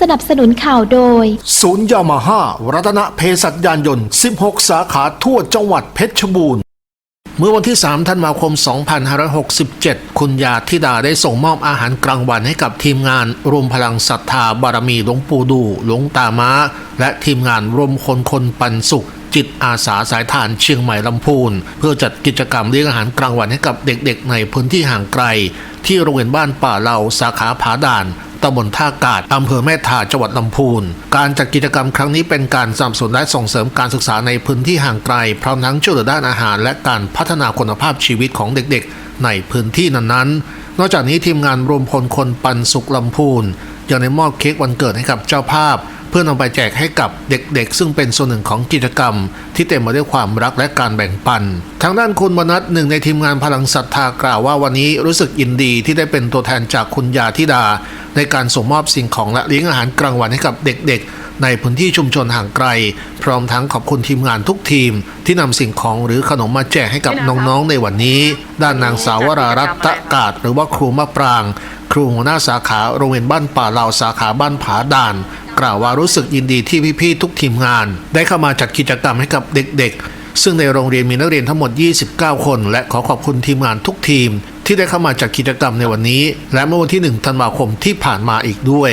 สนับสนุนข่าวโดย ศูนย์ยามาฮ่ารัตนเพศัตยานยนต์ 16 สาขาทั่วจังหวัดเพชรบูรณ์เมื่อวันที่ 3 ธันวาคม 2567 คุณยาธิดาได้ส่งมอบอาหารกลางวันให้กับทีมงานรวมพลังศรัทธาบารมีหลวงปู่ดูหลวงตาม้า และทีมงานรวมคนคนปันสุข จิตอาสาสายทานเชียงใหม่ลำพูน เพื่อจัดกิจกรรมเลี้ยงอาหารกลางวันให้กับเด็กๆ ในพื้นที่ห่างไกล ที่โรงเรียนบ้านป่าเหล่าสาขาผาด่าน ตำบลท่ากาดอำเภอแม่ทาจังหวัดลำพูน การจัดกิจกรรมครั้งนี้เป็นการสนับสนุนและส่งเสริมการศึกษาในพื้นที่ห่างไกล พร้อมทั้งช่วยเหลือด้านอาหาร และการพัฒนาคุณภาพชีวิตของเด็กๆ ในพื้นที่นั้นๆ นอกจากนี้ทีมงานรวมพลคนปันสุขลำพูนยังได้มอบเค้กวันเกิดให้กับเจ้าภาพ เพื่อนำไปแจกให้กับเด็กๆ ซึ่งเป็นส่วนหนึ่งของกิจกรรม ที่เต็มไปด้วยความรักและการแบ่งปัน ทางด้านคุณมนัทหนึ่งในทีมงานพลังศรัทธากล่าวว่าวันนี้รู้สึกยินดีที่ได้เป็นตัวแทนจากคุณยาธิดา ในการส่งมอบสิ่งของและเลี้ยงอาหารกลางวันให้กับเด็กๆ ในพื้นที่ชุมชนห่างไกล พร้อมทั้งขอบคุณทีมงานทุกทีม ที่นำสิ่งของหรือขนมมาแจกให้กับน้องๆในวันนี้ ด้านนางสาววรารัตน์ตะกาดหรือว่าครูมะปรางครูหัวหน้าสาขาโรงเรียนบ้านป่าเหล่าสาขาบ้านผาด่าน กล่าวว่ารู้สึกยินดีที่พี่ๆทุกทีมงาน ได้เข้ามาจัดกิจกรรมให้กับเด็กๆ ซึ่งในโรงเรียนมีนักเรียนทั้งหมด 29 คน และขอขอบคุณทีมงานทุกทีม ที่ได้เข้ามาจัดกิจกรรมในวันนี้ และเมื่อวันที่ 1 ธันวาคมที่ผ่านมาอีกด้วย